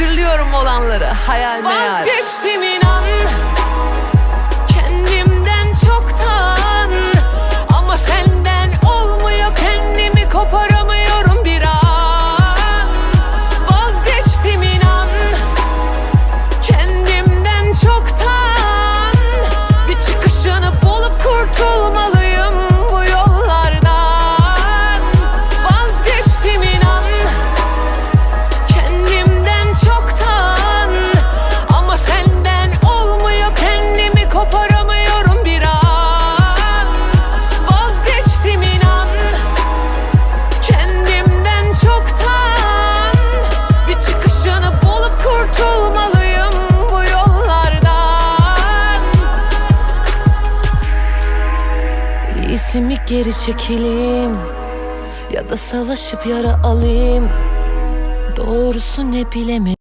Hatırlıyorum olanları hayal meyal. Vazgeçtim inan. Kesimi geri çekelim Ya da savaşıp yara alayım. Doğrusu ne bilemedim.